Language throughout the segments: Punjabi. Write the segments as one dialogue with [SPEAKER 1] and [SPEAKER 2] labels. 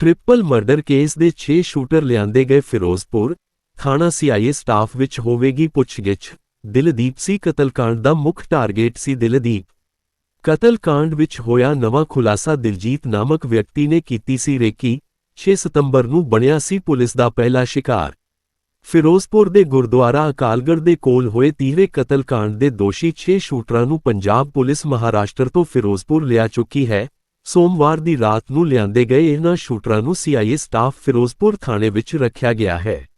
[SPEAKER 1] ਟ੍ਰਿਪਲ ਮਰਡਰ ਕੇਸ ਦੇ 6 ਸ਼ੂਟਰ ਲਿਆਂਦੇ ਗਏ ਫਿਰੋਜ਼ਪੁਰ ਥਾਣਾ ਸੀਆਈਏ ਸਟਾਫ ਵਿੱਚ ਹੋਵੇਗੀ ਪੁੱਛਗਿੱਛ ਦਿਲਦੀਪ ਸੀ ਕਤਲकांड ਦਾ ਮੁੱਖ ਟਾਰਗੇਟ ਸੀ ਦਿਲਦੀਪ ਕਤਲकांड ਵਿੱਚ ਹੋਇਆ ਨਵਾਂ ਖੁਲਾਸਾ ਦਿਲਜੀਤ ਨਾਮਕ ਵਿਅਕਤੀ ਨੇ ਕੀਤੀ ਸੀ ਰੇਕੀ 6 ਸਤੰਬਰ ਨੂੰ ਬਣਿਆ ਸੀ ਪੁਲਿਸ ਦਾ ਪਹਿਲਾ ਸ਼ਿਕਾਰ ਫਿਰੋਜ਼ਪੁਰ ਦੇ ਗੁਰਦੁਆਰਾ ਅਕਾਲਗੜ੍ਹ ਦੇ ਕੋਲ ਹੋਏ ਤੀਹਰੇ ਕਤਲकांड ਦੇ ਦੋਸ਼ੀ 6 ਸ਼ੂਟਰਾਂ ਨੂੰ ਪੰਜਾਬ ਪੁਲਿਸ ਮਹਾਰਾਸ਼ਟਰ ਤੋਂ ਫਿਰੋਜ਼ਪੁਰ ਲਿਆ ਚੁੱਕੀ ਹੈ। ਸੋਮਵਾਰ ਦੀ ਰਾਤ ਨੂੰ ਲਿਆਂਦੇ ਗਏ ਇਹਨਾਂ ਸ਼ੂਟਰਾਂ ਨੂੰ ਸੀਆਈਏ ਸਟਾਫ ਫਿਰੋਜ਼ਪੁਰ ਥਾਣੇ ਵਿੱਚ ਰੱਖਿਆ ਗਿਆ ਹੈ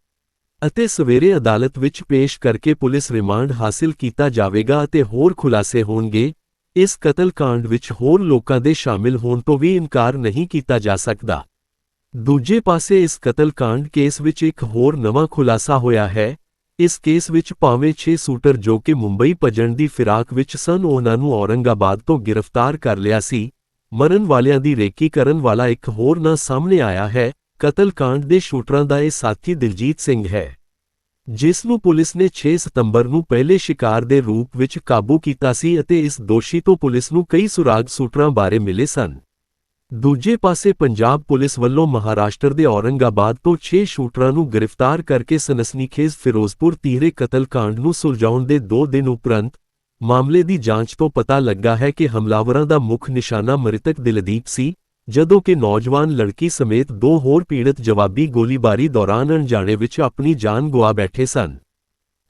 [SPEAKER 1] ਅਤੇ ਸਵੇਰੇ ਅਦਾਲਤ ਵਿੱਚ ਪੇਸ਼ ਕਰਕੇ ਪੁਲਿਸ ਰਿਮਾਂਡ ਹਾਸਲ ਕੀਤਾ ਜਾਵੇਗਾ ਅਤੇ ਹੋਰ ਖੁਲਾਸੇ ਹੋਣਗੇ। ਇਸ ਕਤਲकांड ਵਿੱਚ ਹੋਰ ਲੋਕਾਂ ਦੇ ਸ਼ਾਮਿਲ ਹੋਣ ਤੋਂ ਵੀ ਇਨਕਾਰ ਨਹੀਂ ਕੀਤਾ ਜਾ ਸਕਦਾ। ਦੂਜੇ ਪਾਸੇ ਇਸ ਕਤਲकांड ਕੇਸ ਵਿੱਚ ਇੱਕ ਹੋਰ ਨਵਾਂ ਖੁਲਾਸਾ ਹੋਇਆ ਹੈ। ਇਸ ਕੇਸ ਵਿੱਚ ਭਾਵੇਂ 6 ਸੂਟਰ ਜੋ ਕਿ ਮੁੰਬਈ ਭਜਣ ਦੀ ਫਿਰਾਕ ਵਿੱਚ ਸਨ, ਉਹਨਾਂ ਨੂੰ ਔਰੰਗਾਬਾਦ ਤੋਂ ਗ੍ਰਿਫਤਾਰ ਕਰ ਲਿਆ ਸੀ। ਮਰਨ ਵਾਲਿਆਂ ਦੀ ਰੇਕੀ ਕਰਨ ਵਾਲਾ ਇੱਕ ਹੋਰ ਨਾਂ ਸਾਹਮਣੇ ਆਇਆ ਹੈ। ਕਤਲकांड ਦੇ ਸ਼ੂਟਰਾਂ ਦਾ ਇਹ ਸਾਥੀ ਦਿਲਜੀਤ ਸਿੰਘ ਹੈ। ਜਿਸ ਨੂੰ ਪੁਲਿਸ ਨੇ 6 ਸਤੰਬਰ ਨੂੰ ਪਹਿਲੇ ਸ਼ਿਕਾਰ ਦੇ ਰੂਪ ਵਿੱਚ ਕਾਬੂ ਕੀਤਾ ਸੀ ਅਤੇ ਇਸ ਦੋਸ਼ੀ ਤੋਂ ਪੁਲਿਸ ਨੂੰ ਕਈ ਸੁਰਾਗ ਸੂਟਰਾਂ ਬਾਰੇ ਮਿਲੇ ਸਨ। ਦੂਜੇ ਪਾਸੇ ਪੰਜਾਬ ਪੁਲਿਸ ਵੱਲੋਂ ਮਹਾਰਾਸ਼ਟਰ ਦੇ ਔਰੰਗਾਬਾਦ ਤੋਂ 6 ਸ਼ੂਟਰਾਂ ਨੂੰ ਗ੍ਰਿਫਤਾਰ ਕਰਕੇ ਸਨਸਨੀਖੇਜ਼ ਫਿਰੋਜ਼ਪੁਰ ਤੀਹਰੇ ਕਤਲकांड ਨੂੰ ਸੁਲਝਾਉਣ ਦੇ 2 ਦਿਨ ਉਪਰੰਤ ਮਾਮਲੇ ਦੀ ਜਾਂਚ ਤੋਂ ਪਤਾ ਲੱਗਾ ਹੈ ਕਿ ਹਮਲਾਵਰਾਂ ਦਾ ਮੁੱਖ ਨਿਸ਼ਾਨਾ ਮ੍ਰਿਤਕ ਦਿਲਦੀਪ ਸੀ, ਜਦੋਂ ਕਿ ਨੌਜਵਾਨ ਲੜਕੀ ਸਮੇਤ ਦੋ ਹੋਰ ਪੀੜਤ ਜਵਾਬੀ ਗੋਲੀਬਾਰੀ ਦੌਰਾਨ ਅਣਜਾਣੇ ਵਿੱਚ ਆਪਣੀ ਜਾਨ ਗਵਾ ਬੈਠੇ ਸਨ।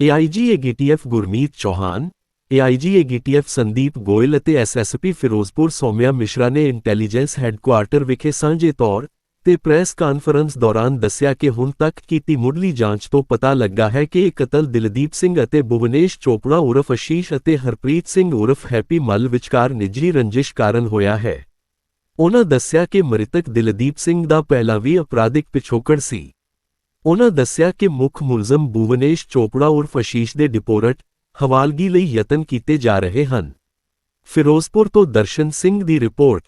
[SPEAKER 1] AIG AGTF Gurmeet Chauhan AIG AGTF Sandeep Goel ਅਤੇ ਐਸਐਸਪੀ ਫਿਰੋਜ਼ਪੁਰ ਸੌਮਿਆ ਮਿਸ਼ਰਾ ਨੇ ਇੰਟੈਲੀਜੈਂਸ ਹੈੱਡਕੁਆਰਟਰ ਵਿਖੇ ਸਾਂਝੇ ਤੌਰ ਤੇ ਪ੍ਰੈਸ ਕਾਨਫਰੰਸ ਦੌਰਾਨ ਦੱਸਿਆ ਕਿ ਹੁਣ ਤੱਕ ਕੀਤੀ ਮੁੱਢਲੀ ਜਾਂਚ ਤੋਂ ਪਤਾ ਲੱਗਾ ਹੈ ਕਿ ਇਹ ਕਤਲ ਦਿਲਦੀਪ ਸਿੰਘ ਅਤੇ ਭੁਵਨੇਸ਼ ਚੋਪੜਾ ਉਰਫ ਅਸ਼ੀਸ਼ ਅਤੇ ਹਰਪ੍ਰੀਤ ਸਿੰਘ ਉਰਫ ਹੈਪੀ ਮੱਲ ਵਿਚਕਾਰ ਨਿੱਜੀ ਰੰਜਿਸ਼ ਕਾਰਨ ਹੋਇਆ ਹੈ। ਉਹਨਾਂ ਦੱਸਿਆ ਕਿ ਮ੍ਰਿਤਕ ਦਿਲਦੀਪ ਸਿੰਘ ਦਾ ਪਹਿਲਾਂ ਵੀ ਅਪਰਾਧਿਕ ਪਿਛੋਕੜ ਸੀ। ਉਨ੍ਹਾਂ ਦੱਸਿਆ ਕਿ ਮੁੱਖ ਮੁਲਜ਼ਮ ਭੁਵਨੇਸ਼ ਚੋਪੜਾ ਉਰਫ ਅਸ਼ੀਸ਼ ਦੇ ਡਿਪੋਰਟ ਹਵਾਲਗੀ ਲਈ ਯਤਨ ਕੀਤੇ ਜਾ ਰਹੇ ਹਨ। ਫਿਰੋਜ਼ਪੁਰ ਤੋਂ ਦਰਸ਼ਨ ਸਿੰਘ ਦੀ ਰਿਪੋਰਟ।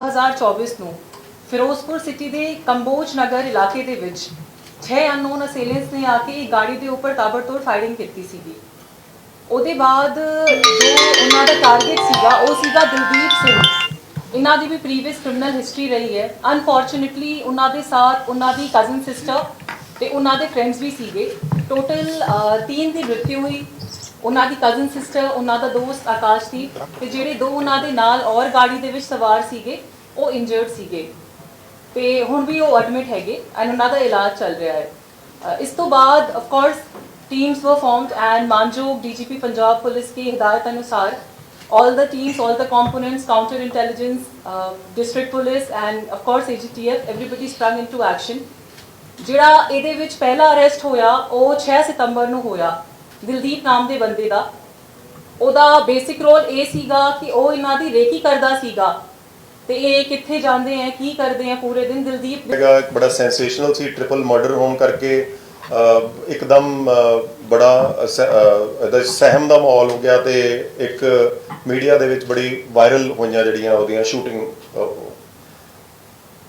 [SPEAKER 2] ਹਜ਼ਾਰ 24 ਨੂੰ ਫਿਰੋਜ਼ਪੁਰ ਸਿਟੀ ਦੇ ਕੰਬੋਜ ਨਗਰ ਇਲਾਕੇ ਦੇ ਵਿੱਚ 6 ਅਨਨੋਨ ਅਸੇਲੈਂਟਸ ਨੇ ਆ ਕੇ ਇੱਕ ਗਾੜੀ ਦੇ ਉੱਪਰ ਤਾਬੜਤੋੜ ਫਾਇਰਿੰਗ ਕੀਤੀ ਸੀਗੀ। ਉਹਦੇ ਬਾਅਦ ਜੋ ਉਹਨਾਂ ਦਾ ਟਾਰਗੇਟ ਸੀਗਾ, ਉਹ ਸੀਗਾ ਦਿਲਦੀਪ ਸਿੰਘ। ਇਹਨਾਂ ਦੀ ਵੀ ਪ੍ਰੀਵੀਅਸ ਕ੍ਰਿਮੀਨਲ ਹਿਸਟਰੀ ਰਹੀ ਹੈ। ਅਨਫੋਰਚੂਨੇਟਲੀ ਉਹਨਾਂ ਦੇ ਸਾਥ ਉਹਨਾਂ ਦੀ ਕਜ਼ਨ ਸਿਸਟਰ ਤੇ ਉਹਨਾਂ ਦੇ ਫਰੈਂਡਸ ਵੀ ਸੀਗੇ। ਟੋਟਲ ਤਿੰਨ ਦੀ ਮ੍ਰਿਤਿੂ ਹੋਈ। ਉਹਨਾਂ ਦੀ ਕਜ਼ਨ ਸਿਸਟਰ ਉਹਨਾਂ ਦਾ ਦੋਸਤ ਆਕਾਸ਼ ਆਕਾਸ਼ਦੀਪ ਤੇ ਜਿਹੜੇ ਦੋ ਉਹਨਾਂ ਦੇ ਨਾਲ ਔਰ ਗਾੜੀ ਦੇ ਵਿੱਚ ਸਵਾਰ ਸੀਗੇ ਉਹ ਇੰਜਰਡ ਸੀਗੇ। ਤੇ ਹੁਣ ਵੀ ਉਹ ਐਡਮਿਟ ਹੈਗੇ ਐਂਡ ਉਹਨਾਂ ਦਾ ਇਲਾਜ ਚੱਲ ਰਿਹਾ ਹੈ। ਇਸ ਤੋਂ ਬਾਅਦ of course teams were formed and ਮਾਨਜੋਗ DGP Punjab police ਦੀ ਹਦਾਇਤ ਅਨੁਸਾਰ all the teams, all the components, counterintelligence, uh, district police, and of course AGTF, everybody sprung into action ਜਿਹੜਾ ਇਹਦੇ ਵਿੱਚ ਪਹਿਲਾ ਅਰੈਸਟ ਹੋਇਆ ਉਹ 6 ਸਤੰਬਰ ਨੂੰ ਹੋਇਆ। ਦਿਲਦੀਪ ਨਾਮ ਦੇ ਬੰਦੇ ਦਾ। ਉਹਦਾ ਬੇਸਿਕ ਰੋਲ ਇਹ ਸੀਗਾ ਕਿ ਉਹ ਇਹਨਾਂ ਦੀ ਰੇਕੀ ਕਰਦਾ ਸੀਗਾ। ਤੇ ਇਹ ਕਿੱਥੇ ਜਾਂਦੇ ਆ ਕੀ ਕਰਦੇ ਆ ਪੂਰੇ ਦਿਨ? ਦਿਲਦੀਪ
[SPEAKER 3] ਹੈਗਾ ਇੱਕ ਬੜਾ ਸੈਂਸੇਸ਼ਨਲ ਸੀ ਟ੍ਰਿਪਲ ਮਰਡਰ ਹੋਣ ਕਰਕੇ ਅਹ, ਇੱਕਦਮ ਅਹ, ਬੜਾ ਸ- ਅਹ, ਇਹਦਾ ਸਹਿਮ ਦਾ ਮਾਹੌਲ ਹੋ ਗਿਆ ਤੇ ਇੱਕ ਮੀਡੀਆ ਦੇ ਵਿੱਚ ਬੜੀ ਵਾਇਰਲ ਹੋਈਆਂ ਜਿਹੜੀਆਂ ਉਹਦੀਆਂ ਸ਼ੂਟਿੰਗ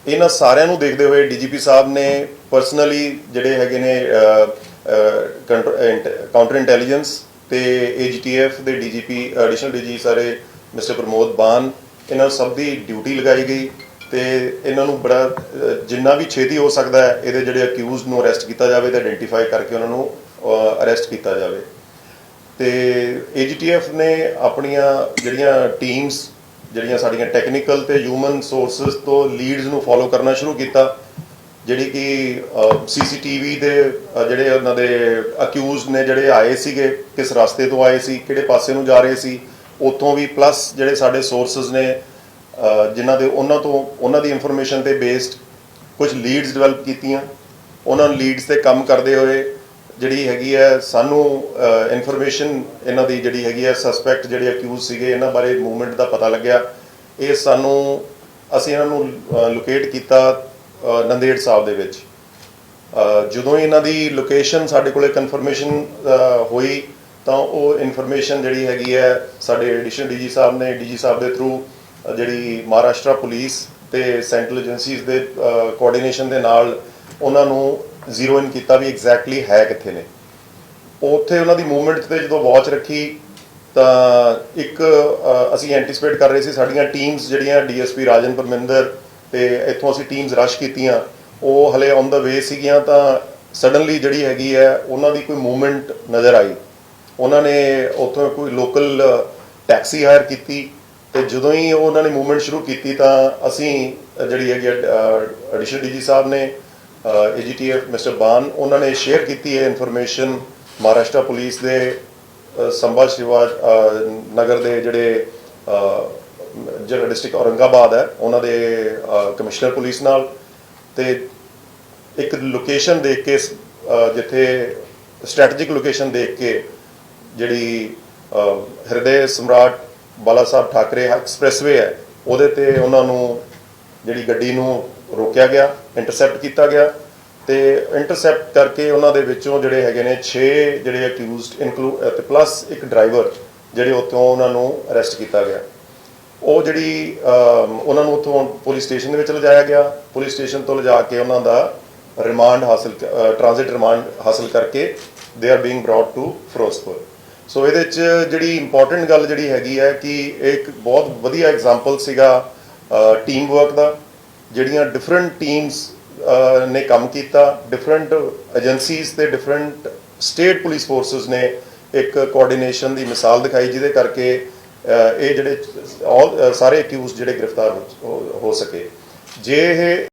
[SPEAKER 3] ਇਹਨਾਂ ਸਾਰਿਆਂ ਨੂੰ ਦੇਖਦੇ ਹੋਏ ਡੀਜੀਪੀ ਸਾਹਿਬ ਨੇ ਪਰਸਨਲੀ ਜਿਹੜੇ ਹੈਗੇ ਨੇ ਕਾਊਂਟਰ ਇੰਟੈਲੀਜੈਂਸ ਤੇ ਏਜੀਟੀਐਫ ਦੇ ਡੀਜੀਪੀ ਐਡੀਸ਼ਨਲ ਡੀਜੀ ਸਾਰੇ ਮਿਸਟਰ ਪ੍ਰਮੋਦ ਬਾਨ ਇਹਨਾਂ ਸਭ ਦੀ ਡਿਊਟੀ ਲਗਾਈ ਗਈ ਤੇ ਇਹਨਾਂ ਨੂੰ ਬੜਾ, ਜਿੰਨਾ ਵੀ ਛੇਤੀ ਹੋ ਸਕਦਾ ਹੈ, ਇਹਦੇ ਜਿਹੜੇ ਅਕਿਊਜ਼ਡ ਨੂੰ ਅਰੈਸਟ ਕੀਤਾ ਜਾਵੇ ਤੇ ਆਇਡੈਂਟੀਫਾਈ ਕਰਕੇ ਉਹਨਾਂ ਨੂੰ ਅਰੈਸਟ ਕੀਤਾ ਜਾਵੇ। ਤੇ AGTF ਨੇ ਆਪਣੀਆਂ ਜਿਹੜੀਆਂ ਟੀਮਸ ਜਿਹੜੀਆਂ ਸਾਡੀਆਂ ਟੈਕਨੀਕਲ ਤੇ ਹਿਊਮਨ ਸੋਰਸਸ ਤੋਂ ਲੀਡਸ ਨੂੰ ਫੋਲੋ ਕਰਨਾ ਸ਼ੁਰੂ ਕੀਤਾ ਜਿਹੜੀ ਕਿ ਸੀਸੀਟੀਵੀ ਦੇ ਜਿਹੜੇ ਉਹਨਾਂ ਦੇ ਅਕਿਊਜ਼ਡ ਨੇ ਜਿਹੜੇ ਆਏ ਸੀਗੇ, ਕਿਸ ਰਸਤੇ ਤੋਂ ਆਏ ਸੀ, ਕਿਹੜੇ ਪਾਸੇ ਨੂੰ ਜਾ ਰਹੇ ਸੀ, ਉੱਥੋਂ ਵੀ ਪਲੱਸ ਜਿਹੜੇ ਸਾਡੇ ਸੋਰਸਸ ਨੇ ਜਿਨ੍ਹਾਂ ਦੇ ਉਹਨਾਂ ਤੋਂ, ਉਹਨਾਂ ਦੀ ਇਨਫੋਰਮੇਸ਼ਨ ਤੇ ਬੇਸਡ ਕੁਝ ਲੀਡਸ ਡਿਵੈਲਪ ਕੀਤੀਆਂ। ਉਹਨਾਂ ਲੀਡਸ ਤੇ ਕੰਮ ਕਰਦੇ ਹੋਏ ਜਿਹੜੀ ਹੈਗੀ ਹੈ, ਸਾਨੂੰ ਇਨਫੋਰਮੇਸ਼ਨ ਇਹਨਾਂ ਦੀ ਜਿਹੜੀ ਹੈਗੀ ਹੈ ਸਸਪੈਕਟ ਜਿਹੜੇ ਅਕਿਊਜ਼ ਸੀਗੇ, ਇਹਨਾਂ ਬਾਰੇ ਮੂਵਮੈਂਟ ਦਾ ਪਤਾ ਲੱਗਿਆ। ਇਹ ਸਾਨੂੰ, ਅਸੀਂ ਇਹਨਾਂ ਨੂੰ ਲੋਕੇਟ ਕੀਤਾ ਨੰਦੇੜ ਸਾਹਿਬ ਦੇ ਵਿੱਚ। ਜਦੋਂ ਹੀ ਇਹਨਾਂ ਦੀ ਲੋਕੇਸ਼ਨ ਸਾਡੇ ਕੋਲੇ ਕਨਫਰਮੇਸ਼ਨ ਹੋਈ, ਤਾਂ ਉਹ ਇਨਫੋਰਮੇਸ਼ਨ ਜਿਹੜੀ ਹੈਗੀ ਹੈ ਸਾਡੇ ਐਡੀਸ਼ਨ ਡੀਜੀ ਸਾਹਿਬ ਨੇ ਡੀਜੀ ਸਾਹਿਬ ਦੇ ਥਰੂ ਜਿਹੜੀ ਮਹਾਰਾਸ਼ਟਰ ਪੁਲਿਸ ਤੇ ਸੈਂਟਰਲ ਏਜੰਸੀਜ਼ ਦੇ ਕੋਆਰਡੀਨੇਸ਼ਨ ਦੇ ਨਾਲ ਉਹਨਾਂ ਨੂੰ ਜ਼ੀਰੋ ਇਨ ਕੀਤਾ ਵੀ ਐਗਜ਼ੈਕਟਲੀ ਹੈ ਕਿੱਥੇ ਨੇ। ਉੱਥੇ ਉਹਨਾਂ ਦੀ ਮੂਵਮੈਂਟ ਤੇ ਜਦੋਂ ਵਾਚ ਰੱਖੀ, ਤਾਂ ਇੱਕ ਅਸੀਂ ਐਂਟੀਸਪੇਟ ਕਰ ਰਹੇ ਸੀ ਸਾਡੀਆਂ ਟੀਮਸ ਜਿਹੜੀਆਂ ਡੀਐਸਪੀ ਰਾਜਨ ਪਰਮਿੰਦਰ ਤੇ ਇੱਥੋਂ ਅਸੀਂ ਟੀਮਸ ਰਸ਼ ਕੀਤੀਆਂ। ਉਹ ਹਲੇ ਔਨ ਦਾ ਵੇ ਸੀਗੀਆਂ ਤਾਂ ਸਡਨਲੀ ਜਿਹੜੀ ਹੈਗੀ ਹੈ, ਉਹਨਾਂ ਦੀ ਕੋਈ ਮੂਵਮੈਂਟ ਨਜ਼ਰ ਆਈ। ਉਹਨਾਂ ਨੇ ਉੱਥੋਂ ਕੋਈ ਲੋਕਲ ਟੈਕਸੀ ਹਾਇਰ ਕੀਤੀ ਤੇ ਜਦੋਂ ਹੀ ਉਹਨਾਂ ਨੇ ਮੂਵਮੈਂਟ ਸ਼ੁਰੂ ਕੀਤੀ ਤਾਂ ਅਸੀਂ ਜਿਹੜੀ ਹੈਗੀ ਐਡੀਸ਼ਨਲ ਡੀਜੀ ਸਾਹਿਬ ਨੇ ਏਜੀਟੀਐਫ ਮਿਸਟਰ ਬਾਨ, ਉਹਨਾਂ ਨੇ ਸ਼ੇਅਰ ਕੀਤੀ ਹੈ ਇਨਫੋਰਮੇਸ਼ਨ ਮਹਾਰਾਸ਼ਟਰ ਪੁਲਿਸ ਦੇ ਸੰਭਾ ਸ਼ਿਵਾ ਨਗਰ ਦੇ ਜਿਹੜੇ ਜਿਹੜਾ ਡਿਸਟ੍ਰਿਕਟ ਔਰੰਗਾਬਾਦ ਹੈ, ਉਹਨਾਂ ਦੇ ਕਮਿਸ਼ਨਰ ਪੁਲਿਸ ਨਾਲ ਤੇ ਇੱਕ ਲੋਕੇਸ਼ਨ ਦੇਖ ਕੇ ਜਿੱਥੇ ਸਟ੍ਰੈਟਜਿਕ ਲੋਕੇਸ਼ਨ ਦੇਖ ਕੇ ਜਿਹੜੀ ਹਿਰਦੇ ਸਮਰਾਟ ਬਾਲਾ ਸਾਹਿਬ ਠਾਕਰੇ ਐਕਸਪ੍ਰੈਸਵੇ ਹੈ, ਉਹਦੇ ਤੇ ਉਹਨਾਂ ਨੂੰ ਜਿਹੜੀ ਗੱਡੀ ਨੂੰ ਰੋਕਿਆ ਗਿਆ ਇੰਟਰਸੈਪਟ ਕੀਤਾ ਗਿਆ ਤੇ ਇੰਟਰਸੈਪਟ ਕਰਕੇ ਉਹਨਾਂ ਦੇ ਵਿੱਚੋਂ ਜਿਹੜੇ ਹੈਗੇ ਨੇ 6 ਜਿਹੜੇ ਅਕਿਊਜ਼ਡ ਇਨਕਲੂਡ ਤੇ ਪਲੱਸ ਇੱਕ ਡਰਾਈਵਰ ਜਿਹੜੇ ਉੱਥੋਂ ਉਹਨਾਂ ਨੂੰ ਅਰੈਸਟ ਕੀਤਾ ਗਿਆ। ਉਹ ਜਿਹੜੀ ਉਹਨਾਂ ਨੂੰ ਉੱਥੋਂ ਪੁਲਿਸ ਸਟੇਸ਼ਨ ਦੇ ਵਿੱਚ ਲਿਜਾਇਆ ਗਿਆ। ਪੁਲਿਸ ਸਟੇਸ਼ਨ ਤੋਂ ਲਿਜਾ ਕੇ ਉਹਨਾਂ ਦਾ ਰਿਮਾਂਡ ਹਾਸਲ ਟ੍ਰਾਂਜ਼ਿਟ ਰਿਮਾਂਡ ਹਾਸਲ ਕਰਕੇ they are being brought to Ferozepur so ਇਹਦੇ ਚ ਜਿਹੜੀ ਇੰਪੋਰਟੈਂਟ ਗੱਲ ਜਿਹੜੀ ਹੈਗੀ ਹੈ ਕਿ ਇਹ ਇੱਕ ਬਹੁਤ ਵਧੀਆ ਐਗਜ਼ਾਮਪਲ ਸੀਗਾ ਟੀਮ ਵਰਕ ਦਾ, ਜਿਹੜੀਆਂ ਡਿਫਰੈਂਟ ਟੀਮਸ ਨੇ ਕੰਮ ਕੀਤਾ। ਡਿਫਰੈਂਟ ਏਜੰਸੀਜ਼ ਤੇ ਡਿਫਰੈਂਟ ਸਟੇਟ ਪੁਲਿਸ ਫੋਰਸਸ ਨੇ ਇੱਕ ਕੋਆਰਡੀਨੇਸ਼ਨ ਦੀ ਮਿਸਾਲ ਦਿਖਾਈ, ਜਿਹਦੇ ਕਰਕੇ ਇਹ ਜਿਹੜੇ all, ਸਾਰੇ ਅਕਿਊਜ਼ ਜਿਹੜੇ ਗ੍ਰਿਫਤਾਰ ਹੋ ਸਕੇ। ਜੇ ਇਹ